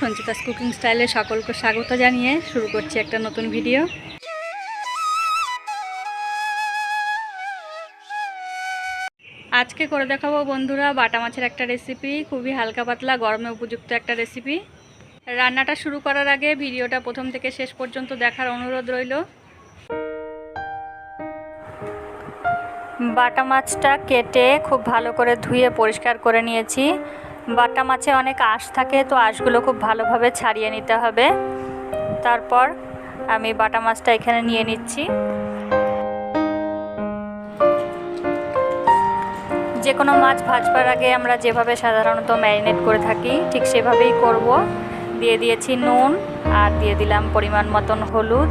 Sanchita's cooking স্টাইলে সকলকে স্বাগত জানিয়ে শুরু করছি একটা নতুন ভিডিও। আজকে করে দেখাবো বন্ধুরা বাটা মাছের একটা রেসিপি খুবই হালকা পাতলা, গরমে উপযুক্ত একটা রেসিপি রান্নাটা শুরু করার আগে ভিডিওটা প্রথম থেকে শেষ পর্যন্ত দেখার অনুরোধ রইল। বাটা মাছটা কেটে খুব ভালো করে ধুয়ে পরিষ্কার করে নিয়েছি। বাটা মাছে অনেক আঁশ থাকে, তো আঁশগুলো খুব ভালোভাবে ছাড়িয়ে নিতে হবে। তারপর আমি বাটা মাছটা এখানে নিয়ে নিচ্ছি। যে কোনো মাছ ভাজবার আগে আমরা যেভাবে সাধারণত ম্যারিনেট করে থাকি, ঠিক সেভাবেই করব। দিয়ে দিয়েছি নুন, আর দিয়ে দিলাম পরিমাণ মতন হলুদ,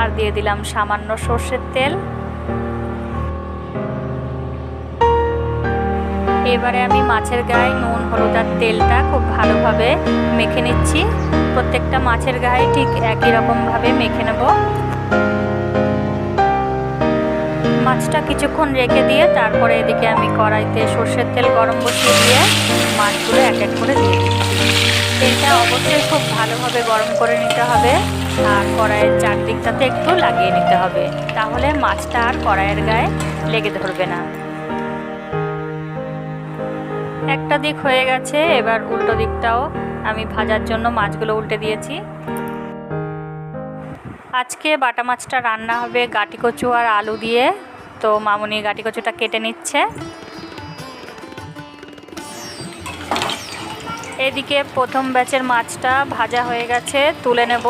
আর দিয়ে দিলাম সামান্য সর্ষের তেল। এবারে আমি মাছের গায়ে নুন হলুদ আর তেলটা খুব ভালোভাবে মেখে নিচ্ছি। প্রত্যেকটা মাছের গায়ে ঠিক একই রকমভাবে মেখে নেব। মাছটা কিছুক্ষণ রেখে দিয়ে তারপরে এদিকে আমি কড়াইতে সর্ষের তেল গরম বসিয়ে দিয়ে মাছগুলো এক এক করে দিয়ে তেলটা অবশ্যই খুব ভালোভাবে গরম করে নিতে হবে আর কড়াইয়ের চারদিকটাতে একটু লাগিয়ে নিতে হবে। তাহলে মাছটা আর কড়াইয়ের গায়ে লেগে ধরবে না। একটা দিক হয়ে গেছে, এবার উল্টো দিকটাও আমি ভাজার জন্য মাছগুলো উল্টে দিয়েছি। আজকে বাটা মাছটা রান্না হবে গাটি কচু আর আলু দিয়ে। তো মামুনি গাটি কচুটা কেটে নিচ্ছে। এদিকে প্রথম ব্যাচের মাছটা ভাজা হয়ে গেছে, তুলে নেব।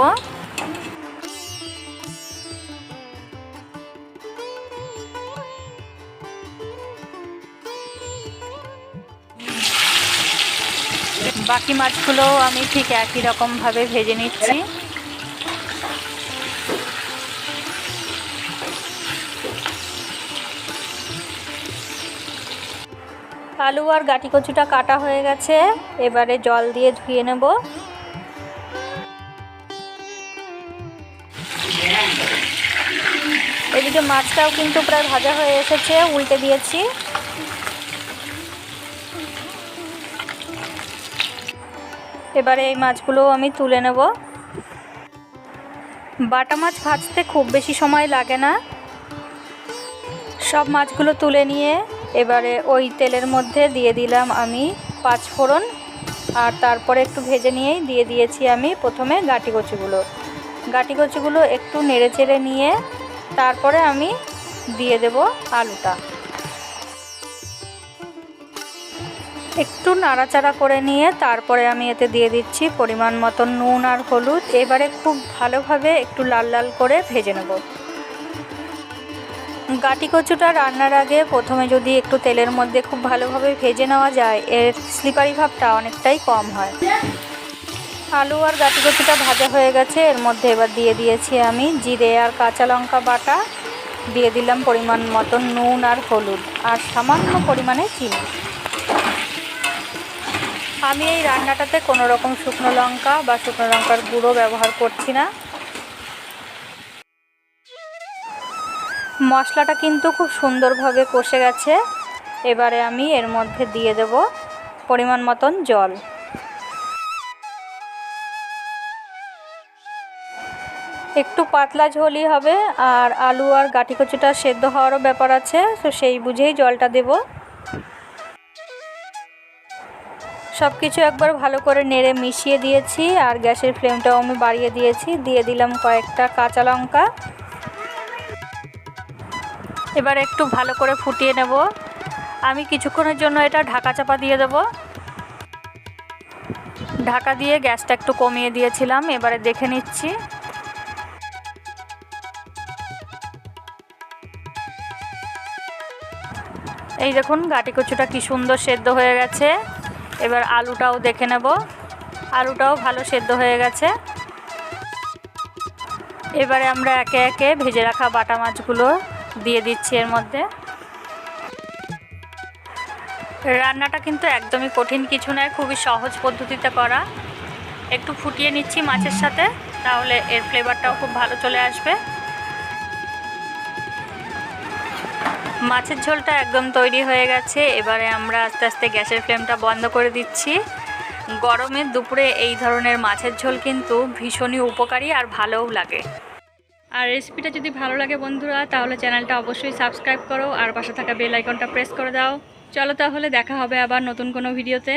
বাকি মাছগুলোও আমি ঠিক একই রকমভাবে ভেজে নিচ্ছি। আলু আর গাটি কচুটা কাটা হয়ে গেছে। এবারে জল দিয়ে ধুয়ে নেব। এদিকে মাছটাও কিন্তু প্রায় ভাজা হয়ে এসেছে, উল্টে দিয়েছি। এবারে এই মাছগুলোও আমি তুলে নেব। বাটা মাছ ভাজতে খুব বেশি সময় লাগে না। সব মাছগুলো তুলে নিয়ে এবারে ওই তেলের মধ্যে দিয়ে দিলাম আমি পাঁচ ফোড়ন। আর তারপরে একটু ভেজে নিয়েই দিয়ে দিয়েছি আমি প্রথমে গাটি কচুগুলো। গাটি একটু নেড়ে চেড়ে নিয়ে তারপরে আমি দিয়ে দেব আলুটা। একটু নাড়াচাড়া করে নিয়ে তারপরে আমি এতে দিয়ে দিচ্ছি পরিমাণ মতো নুন আর হলুদ। এবারে খুব ভালোভাবে একটু লাল লাল করে ভেজে নেব। গাটি কচুটা রান্নার আগে প্রথমে যদি একটু তেলের মধ্যে খুব ভালোভাবে ভেজে নেওয়া যায়, এর স্লিপারি ভাবটা অনেকটাই কম হয়। আলু আর গাটি কচুটা ভাজা হয়ে গেছে। এর মধ্যে এবার দিয়ে দিয়েছি আমি জিরে আর কাঁচা লঙ্কা বাটা। দিয়ে দিলাম পরিমাণ মতো নুন আর হলুদ আর সামান্য পরিমাণে চিনি। আমি এই রান্নাটাতে কোনো রকম শুকনো লঙ্কা বা শুকনো লঙ্কার গুঁড়ো ব্যবহার করছি না। মশলাটা কিন্তু খুব সুন্দরভাবে কষে গেছে। এবারে আমি এর মধ্যে দিয়ে দেব পরিমাণ মতন জল। একটু পাতলা ঝোলই হবে আর আলু আর গাটি কচুটা সেদ্ধ হওয়ারও ব্যাপার আছে, তো সেই বুঝেই জলটা দেব। সব কিছু একবার ভালো করে নেড়ে মিশিয়ে দিয়েছি আর গ্যাসের ফ্লেমটাও আমি বাড়িয়ে দিয়েছি। দিয়ে দিলাম কয়েকটা কাঁচা লঙ্কা। এবার একটু ভালো করে ফুটিয়ে নেব। আমি কিছুক্ষণের জন্য এটা ঢাকা চাপা দিয়ে দেব। ঢাকা দিয়ে গ্যাসটা একটু কমিয়ে দিয়েছিলাম। এবারে দেখে নিচ্ছি। এই দেখুন, গাটি কচুটা কি সুন্দর সেদ্ধ হয়ে গেছে। এবার আলুটাও দেখে নেব। আলুটাও ভালো সেদ্ধ হয়ে গেছে। এবারে আমরা একে একে ভেজে রাখা বাটা মাছগুলো দিয়ে দিচ্ছি এর মধ্যে। রান্নাটা কিন্তু একদমই কঠিন কিছু নয়, খুবই সহজ পদ্ধতিতে করা। একটু ফুটিয়ে নিচ্ছি মাছের সাথে, তাহলে এর ফ্লেভারটাও খুব ভালো চলে আসবে। মাছের ঝোলটা একদম তৈরি হয়ে গেছে। এবারে আমরা আস্তে আস্তে গ্যাসের ফ্লেমটা বন্ধ করে দিচ্ছি। গরমের দুপুরে এই ধরনের মাছের ঝোল কিন্তু ভীষণই উপকারী আর ভালোও লাগে। আর রেসিপিটা যদি ভালো লাগে বন্ধুরা, তাহলে চ্যানেলটা অবশ্যই সাবস্ক্রাইব করো আর পাশে থাকা বেল আইকনটা প্রেস করে দাও। চলো তাহলে দেখা হবে আবার নতুন কোনো ভিডিওতে।